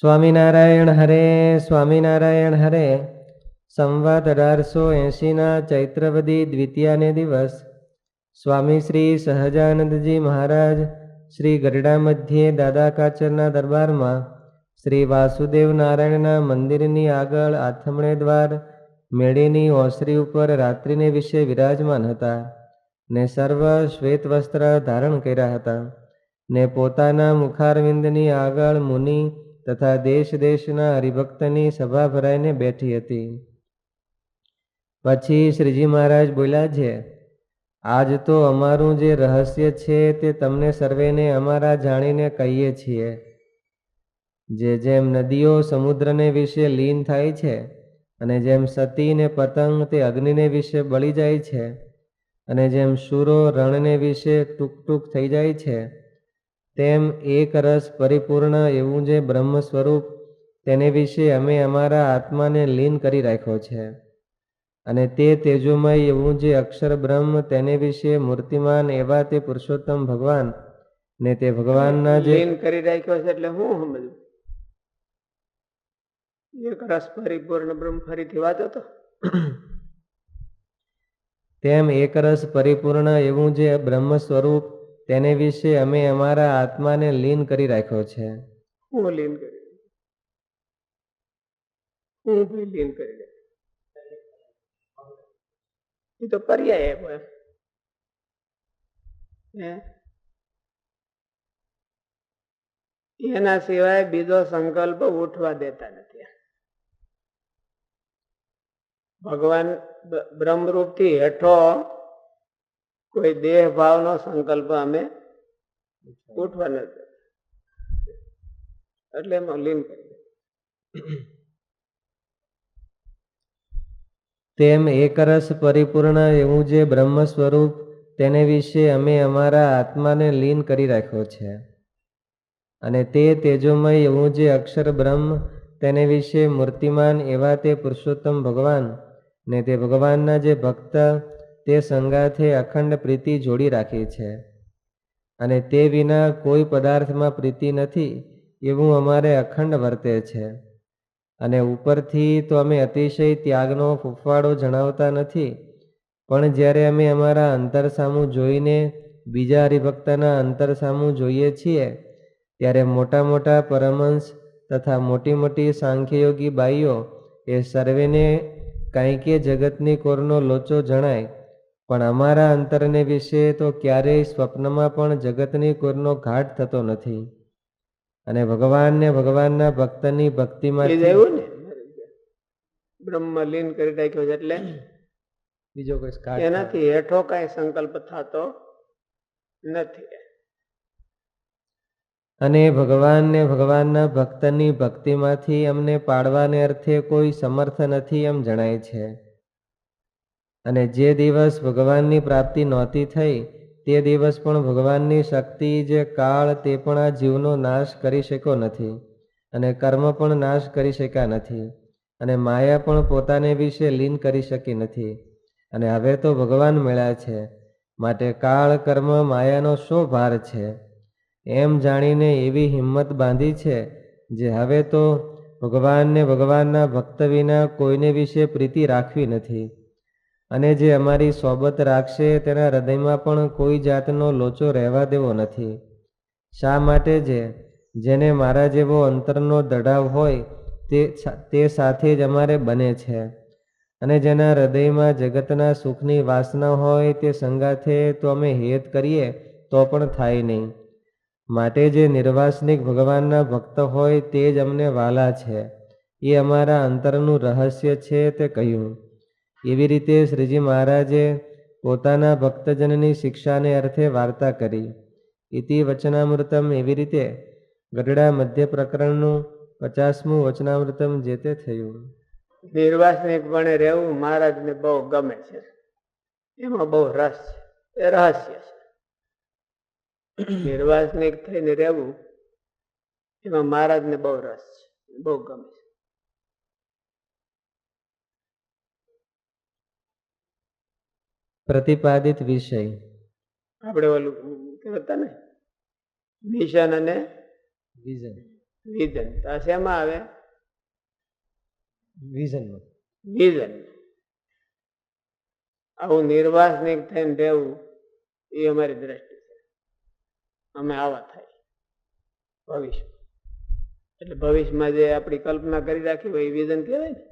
સ્વામિનારાયણ હરે સ્વામિનારાયણ હરે. સંવાદ અઢારસો એંશીના ચૈત્રવદી દ્વિતીયાને દિવસ. સ્વામી શ્રી સહજાનંદજી મહારાજ, શ્રી ગરડા મધ્યે દાદા કાચરના દરબારમાં, શ્રી વાસુદેવ નારાયણના મંદિરની આગળ આથમણે દ્વાર, મેળીની ઓસરી ઉપર રાત્રિને વિશે વિરાજમાન હતા. ને સર્વ શ્વેત વસ્ત્ર ધારણ કર્યા હતા. ને પોતાના મુખારવિંદની આગળ મુનિ તથા દેશ દેશના હરિભક્તની સભા ભરાઈને બેઠી હતી. પછી શ્રીજી મહારાજ બોલ્યા છે, આજ તો અમારું જે રહસ્ય છે તે તમને સર્વેને અમારા જાણીને કહીએ છીએ. જે જેમ નદીઓ સમુદ્રને વિશે લીન થાય છે અને જેમ સતી ને પતંગ તે અગ્નિને વિશે બળી જાય છે અને જેમ શૂરો રણને વિશે ટૂંક ટૂંક થઈ જાય છે તેમ એક રસ પરિપૂર્ણ એવું જે બ્રહ્મ સ્વરૂપ તેને વિશે અમે અમારા આત્માને લીન કરી રાખ્યો છે. અને તે તેજોમય એવું જે અક્ષર બ્રહ્મ તેને વિશે મૂર્તિમાન એવા તે પુરુષોત્તમ ભગવાન ને તે ભગવાનના જે લીન કરી રાખ્યો છે એટલે હું સમજવું એક રસ પરિપૂર્ણ બ્રહ્મ ફરીથી વાંચો તો. તેમ એક રસ પરિપૂર્ણ એવું જે બ્રહ્મ સ્વરૂપ તેને વિશે અમે અમારા આત્માને લીન કરી રાખ્યો છે. હું લીન કરી હું ભાઈ લીન કરી રાખ્યો એ તો પર્યાય એમ હે? એના સિવાય બીજો સંકલ્પ ઉઠવા દેતા નથી. ભગવાન બ- બ્રહ્મરૂપથી હેઠો કોઈ દેહ ભાવનો સંકલ્પ અમે ઉઠવા નથી એટલે એમાં લીન કરી તેમ એકરસ પરિપૂર્ણ એવું જે બ્રહ્મ સ્વરૂપ તેને વિશે અમે અમારા આત્માને લીન કરી રાખ્યો છે. અને તે તેજોમય એવું જે અક્ષર બ્રહ્મ તેને વિશે મૂર્તિમાન એવા તે પુરુષોત્તમ ભગવાન ને તે ભગવાનના જે ભક્ત તે સંગાથે અખંડ પ્રીતિ જોડી રાખી છે. અને તે વિના કોઈ પદાર્થમાં પ્રીતિ નથી એવું અમારે અખંડ વર્તે છે. અને ઉપરથી તો અમે અતિશય ત્યાગનો ફૂફાડો જણાવતા નથી, પણ જ્યારે અમે અમારા અંતર સામું જોઈને બીજા હરિભક્તના અંતર સામું જોઈએ છીએ, ત્યારે મોટા મોટા પરમહંસ તથા મોટી મોટી સાંખ્યયોગી બાઈઓ એ સર્વેને કાંઈકે જગતની કોરનો લોચો જણાય પણ અમારા અંતરને વિશે તો ક્યારેય સ્વપ્નમાં પણ જગતની કોરનો ઘાટ થતો નથી. અને ભગવાનને ભગવાનના ભક્તની ભક્તિમાં આવ્યું ને? બ્રહ્મ લીન કરી નાખ્યો છે એટલે? બીજો કોઈ એનાથી હેઠો કઈ સંકલ્પ થતો નથી. અને ભગવાનને ભગવાનના ભક્તની ભક્તિમાંથી અમને પાડવાને અર્થે કોઈ સમર્થ નથી એમ જણાય છે. અને જે દિવસ ભગવાનની પ્રાપ્તિ નહોતી થઈ, તે દિવસ પણ ભગવાનની શક્તિ જે કાળ તે પણ આ જીવનો નાશ કરી શક્યો નથી અને કર્મ પણ નાશ કરી શક્યા નથી અને માયા પણ પોતાને વિશે લીન કરી શકી નથી. અને હવે તો ભગવાન મળ્યા છે, માટે કાળ કર્મ માયાનો શો ભાર છે? એમ જાણીને એવી હિંમત બાંધી છે જે હવે તો ભગવાનને ભગવાનના ભક્ત વિના કોઈને વિશે પ્રીતિ રાખવી નથી. અને જે અમારી સોબત રાખશે તેના હૃદયમાં પણ કોઈ જાતનો લોચો રહેવા દેવો નથી. શા માટે જે? જેને મારા જેવો અંતરનો દડાવ હોય તે તે સાથે જ અમારે બને છે. અને જેના હૃદયમાં જગતના સુખની વાસના હોય તે સંગાથે તો અમે હેત કરીએ તો પણ થાય નહીં. માટે જે નિર્વાસનિક ભગવાનના ભક્ત હોય તે જ અમને વાલા છે. એ અમારા અંતરનું રહસ્ય છે તે કહ્યું. એવી રીતે શ્રીજી મહારાજે પોતાના ભક્તજનની શિક્ષાને અર્થે વાર્તા કરી. ઇતિ વચનામૃતમ એવી રીતે ગઢડા મધ્ય પ્રકરણનું પચાસમું વચનામૃતમ જે તે થયું. નિર્વાસનિકપણે રહેવું મહારાજને બહુ ગમે છે. એમાં બહુ રસ છે. એ રહસ્ય છે. નિર્વાસનિક થઈને રહેવું એમાં મહારાજને બહુ રસ છે. બહુ ગમે છે. પ્રતિપાદિત વિષય. આપણે ઓલું કહેતા ને? મિશન અને વિઝન વિઝન તો શેમાં આવે? વિઝન વિઝન આવું નિર્વાસનિક થઈને રહેવું એ અમારી દ્રષ્ટિ છે. અમે આવા થાય. ભવિષ્ય. એટલે ભવિષ્યમાં જે આપણી કલ્પના કરી રાખી હોય એ વિઝન કહેવાય ને?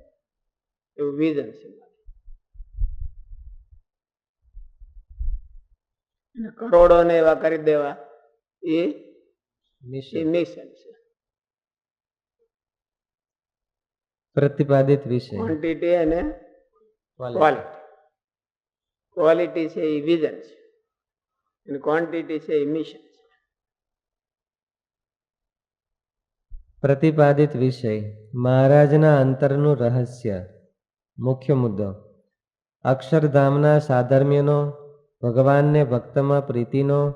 એવું વિઝન છે મારું. અને કરોડો ને એવા કરી દેવા. એ મિશન. મિશન છે. પ્રતિપાદિત વિષય. ક્વોન્ટિટી અને ક્વોલિટી ક્વોલિટી છે એ વિઝન છે. અને ક્વોન્ટિટી છે એ મિશન છે. પ્રતિપાદિત વિષય. મહારાજના અંતરનું રહસ્ય. મુખ્ય મુદ્દો. અક્ષરધામના સાધર્મ્યનો ભગવાનને ભક્તમાં પ્રીતિનો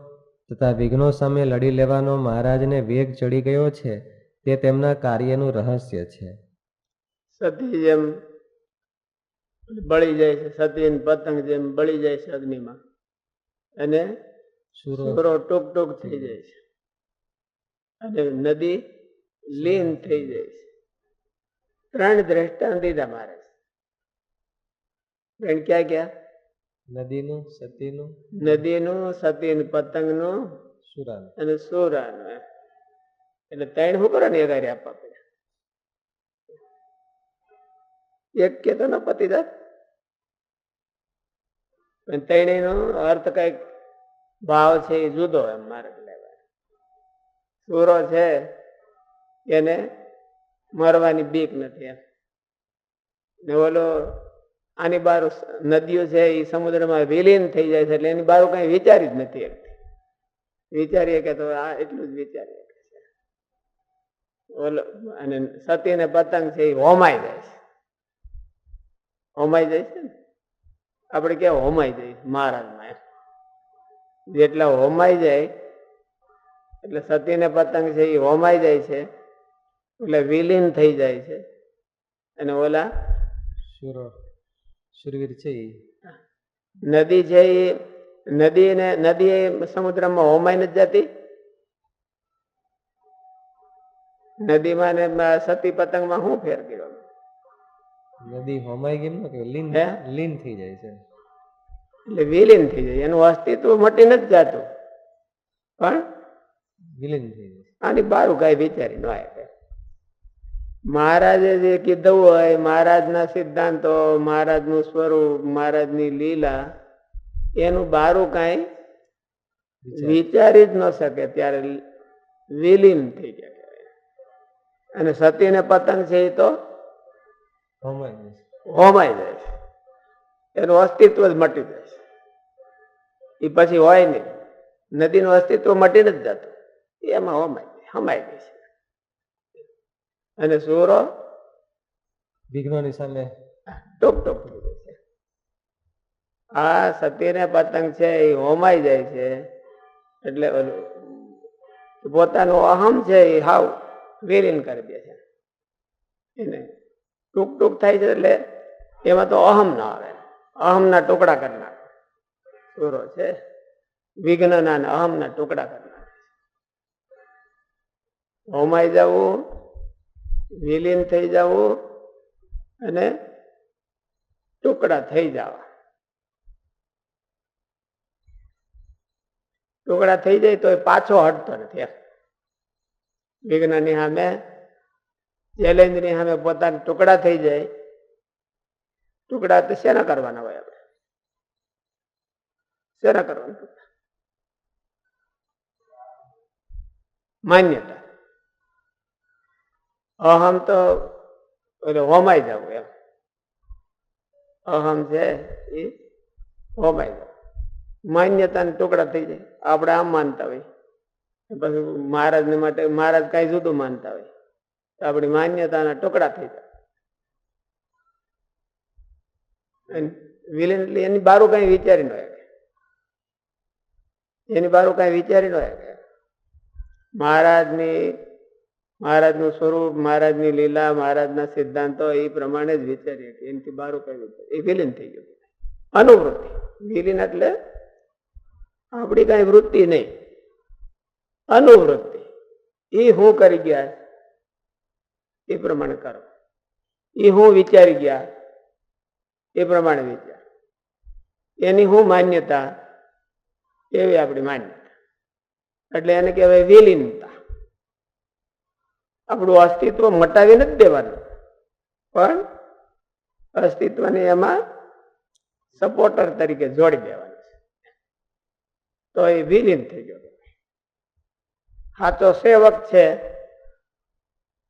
તથા વિઘ્નો સામે લડી લેવાનો મહારાજને વેગ ચડી ગયો છે તે તેમના કાર્યનું રહસ્ય છે. સતી જેમ બળી જાય છે સતી પતંગ જેમ બળી જાય છે અગ્નિમાં. અને સુરો ટોક ટૂંક થઈ જાય છે. અને નદી લીન થઈ જાય છે. ત્રણ દ્રષ્ટાંત દીધા મારે ક્યાં ક્યાં? નદીનું સતીનું નદીનું સતીન પતંગનું સુરાનું. અને સુરાનું એટલે ત્રણ શું કરો ને એ આપવા પડે? એક કેતો ન પતિ જાત. પણ ત્રણેયનો અર્થ કંઈક ભાવ છે એ જુદો એમ મારે લેવા સુરો છે એને મરવાની બીક નથી એમ. ને ઓલો આની બાર નદીઓ છે એ સમુદ્રમાં વિલીન થઈ જાય છે એટલે એની બારું કઈ વિચારી જ નથી વિચારીએ કે તો આ એટલું જ વિચારીએ કે ઓલો, અને સતી ને પતંગ છે એ હોમાઈ જાય છે. હોમાઈ જાય છે ને? આપણે કેવા હોમાઈ જાય મહારાજમાં જેટલા હોમાઈ જાય, એટલે સતી ને પતંગ છે એ હોમાઈ જાય છે, એટલે વિલીન થઈ જાય છે. અને ઓલા સુરો સુરવીર છે નદી છે એ નદી ને નદી એ સમુદ્રમાં હોમાઈ નથી જતી? નદીમાં ને સતી સતી પતંગમાં શું ફેર કર્યો? નદી હોમાઈ ગઈ ને કે લીન હે? લીન થઈ જાય છે. એટલે વિલીન થઈ જાય. એનું અસ્તિત્વ મટી નથી જતું. પણ વિલીન થઈ જાય આની બારું કઈ વિચારી ન આવે મહારાજે જે કીધું હોય મહારાજના સિદ્ધાંતો મહારાજનું સ્વરૂપ મહારાજની લીલા એનું બારું કાંઈ વિચારી. જ ન શકે ત્યારે વિલીન થઈ જાય અને સતી ને પતંગ છે એ તો હોમાઈ જાય છે. એનું અસ્તિત્વ જ મટી જાય છે. એ પછી હોય નહીં. નદીનું અસ્તિત્વ મટી નથી જતું. એમાં હોમાઈ જાય હમાઈ જાય છે. અને સૂરો વિઘ્નોની સામે. ટોપ ટોપ થઈ જાય છે. આ સતી ને પતંગ છે એ હોમાઈ જાય છે. એટલે પોતાનું અહમ છે એ હાવ વિલીન કરી દે છે. એને ટૂંક ટૂંક થાય છે એટલે એમાં તો અહમ ના આવે. અહમના ટુકડા કરી નાખે. સૂરો છે વિઘ્નના અહમના ટુકડા કરી નાખે. હોમાઈ જવું વિલીન થઈ જવું અને ટુકડા થઈ જવા ટુકડા થઈ જાય તો એ પાછો હટતો નથી વિઘ્નની સામે ચેલેન્જની સામે પોતાના ટુકડા થઈ જાય. ટુકડા તો શેના કરવાના હોય આપણે? શેના કરવાના? માન્યતા. અહમ તો એટલે હોમાઈ જવું એમ. અહમ છે એ હોમાઈ જવું માન્યતાના ટુકડા થઈ જાય. આપણે આમ માનતા હોય. પછી મહારાજને માટે મહારાજ કઈ જુદું માનતા હોય. તો આપણી માન્યતાના ટુકડા થઈ જાય. વિલિનલી એની બારું કઈ વિચારી ન એની બારું કઈ વિચારી ન મહારાજની મહારાજનું સ્વરૂપ, મહારાજની લીલા, મહારાજના સિદ્ધાંતો, એ પ્રમાણે જ વિચારીએ એનાથી કઈ વિચાર એ વિલીન થઈ ગયું. અનુવૃત્તિ. વિલીન એટલે આપણી કઈ વૃત્તિ નહીં. અનુવૃત્તિ. એ હું કરી ગયા એ પ્રમાણે કરો. એ હું વિચારી ગયા એ પ્રમાણે વિચાર. એની હું માન્યતા, એવી આપણી માન્યતા. એટલે એને કહેવાય વિલીનતા. આપણું અસ્તિત્વ મટાવી નથી દેવાનું. પણ અસ્તિત્વને એમાં સપોર્ટર તરીકે જોડી દેવાનું છે. તો એ વિલીન થઈ ગયો. સાચો સેવક છે,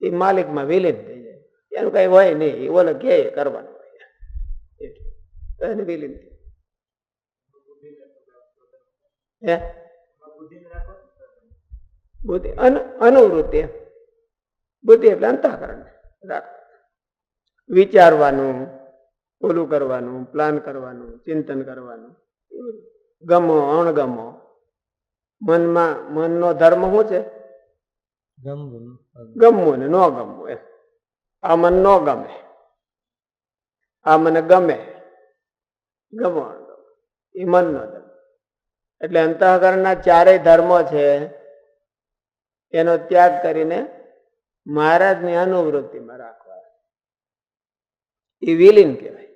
એ માલિકમાં વિલીન થઈ જાય. એનું કઈ હોય નહીં, એ ઓલો કે કરવાનું હોય. એને વિલીન થઈ બુદ્ધિ અનુ- અનુવૃત્તિ. બુદ્ધિ એટલે અંતઃકરણ. રાખ. વિચારવાનું ઓલું કરવાનું પ્લાન કરવાનું ચિંતન કરવાનું. ગમો અણગમો. મનમાં મનનો ધર્મ શું છે? ગમવું. ને ન ગમવું એમ. આ મન ન ગમે. આ મને ગમે. ગમો એ મનનો ધર્મ. એટલે અંતઃકરણના ચારેય ધર્મો છે એનો ત્યાગ કરીને મહારાજની અનુવૃત્તિમાં રાખવા એ વિલીન કહેવાય.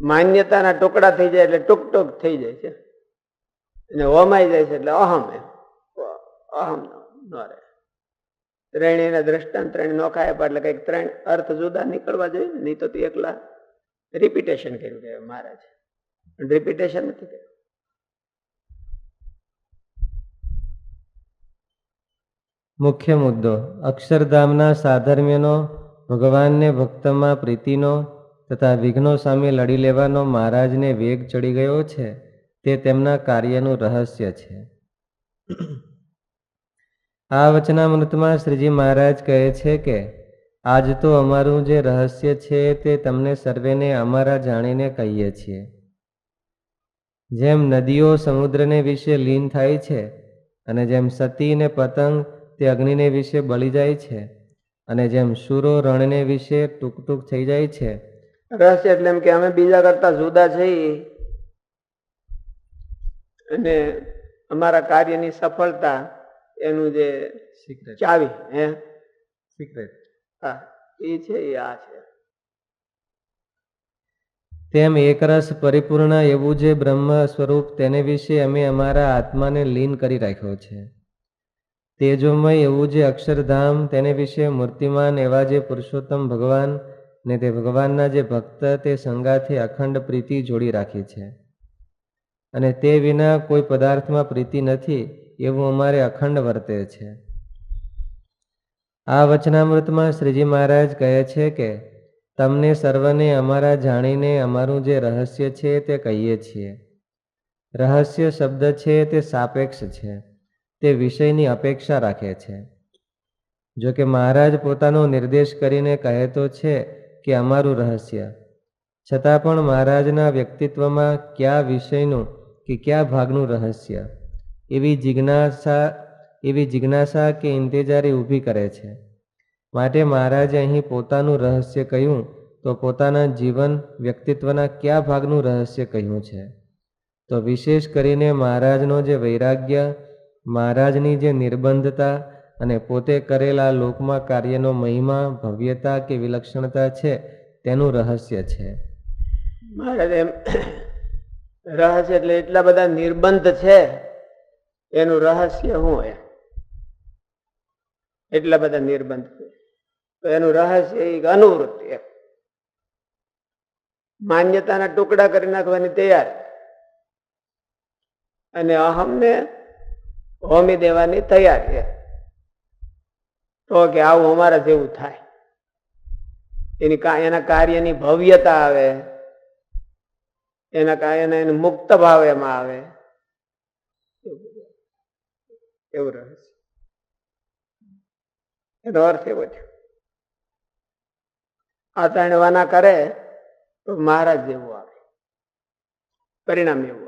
માન્યતાના ટુકડા થઈ જાય એટલે ટુક ટુક થઈ જાય છે. અને હોમાઈ જાય છે એટલે અહમ એમ. અહમ ન રહે. ત્રણેયના દ્રષ્ટાંત ત્રણ નોખા આપ્યા એટલે કંઈક ત્રણ અર્થ જુદા નીકળવા જોઈએ નહીં તો તે એકલા રિપીટેશન કર્યું કે મહારાજ? રિપીટેશન નથી કર્યું મુખ્ય મુદ્દો, અક્ષરધામના સાધર્મ્યનો, ભગવાનને ભક્તમાં પ્રીતિનો તથા વિઘ્નો સામે લડી લેવાનો મહારાજને વેગ ચડી ગયો છે, તે તેમના કાર્યનું રહસ્ય છે. આ વચનામૃતમાં શ્રીજી મહારાજ કહે છે કે, આજ તો અમારું જે રહસ્ય છે તે તમને સર્વેને અમારા જાણીને કહીએ છીએ. જેમ નદીઓ સમુદ્રને વિશે લીન થાય છે અને જેમ સતી ને પતંગ તે અગ્નિને વિશે બળી જાય છે અને જેમ સુરો રણને વિશે ટૂંક ટૂંક થઈ જાય છે. રહસ્ય એટલે એમ કે અમે બીજા કરતા જુદા છીએ અને અમારા કાર્યની સફળતા એનું જે સિક્રેટ ચાવી હે? સિક્રેટ હા એ છે એ આ છે. તેમ એકરસ પરિપૂર્ણ એવું જે બ્રહ્મ સ્વરૂપ તેને વિશે અમે અમારા આત્માને લીન કરી રાખ્યો છે. તેજોમય એવું જે અક્ષરધામ, તેને વિશે મૂર્તિમાન એવા જે પુરુષોત્તમ ભગવાન ને તે ભગવાનના જે ભક્ત તે સંગાથી અખંડ પ્રીતિ જોડી રાખી છે. અને તે વિના કોઈ પદાર્થમાં પ્રીતિ નથી એવું અમારે અખંડ વર્તે છે. આ વચનામૃતમાં શ્રીજી મહારાજ કહે છે કે, તમને સર્વને અમારા જાણીને અમારું જે રહસ્ય છે તે કહીએ છીએ. રહસ્ય શબ્દ છે તે સાપેક્ષ છે. તે વિષયની અપેક્ષા રાખે છે. જો કે મહારાજ પોતાનો નિર્દેશ કરીને કહે તો છે કે અમારું રહસ્ય. છતાં પણ મહારાજના વ્યક્તિત્વમાં કયા વિષયનું કે કયા ભાગનું રહસ્ય? એવી જિજ્ઞાસા એવી જિજ્ઞાસા કે ઇંતેજારી ઊભી કરે છે. માટે મહારાજે અહીં પોતાનું રહસ્ય કહ્યું તો પોતાના જીવન વ્યક્તિત્વના કયા ભાગનું રહસ્ય કહ્યું છે? તો વિશેષ કરીને મહારાજનો જે વૈરાગ્ય મહારાજની જે નિર્બંધતા અને પોતે કરેલા લોકમાં કાર્યનો મહિમા, ભવ્યતા કે વિલક્ષણતા છે, તેનું રહસ્ય છે. મહારાજ, એમ રહસ્ય એટલે એટલા બધા નિર્બંધ છે, એનું રહસ્ય શું એ એટલા બધા નિર્બંધ તો એનું રહસ્ય એક અનુવૃત્તિ માન્યતાના ટુકડા કરી નાખવાની તૈયાર. અને અહમને હોમી દેવાની તૈયારી. તો કે આવું અમારા જેવું થાય. એની એના કાર્યની ભવ્યતા આવે. એના કાર્યને એને મુક્ત ભાવ એમાં આવે. એવું રહે છે. એનો અર્થ એવો છે. આ ત્રણ વાના કરે તો મહારાજ જેવું આવે. પરિણામ એવું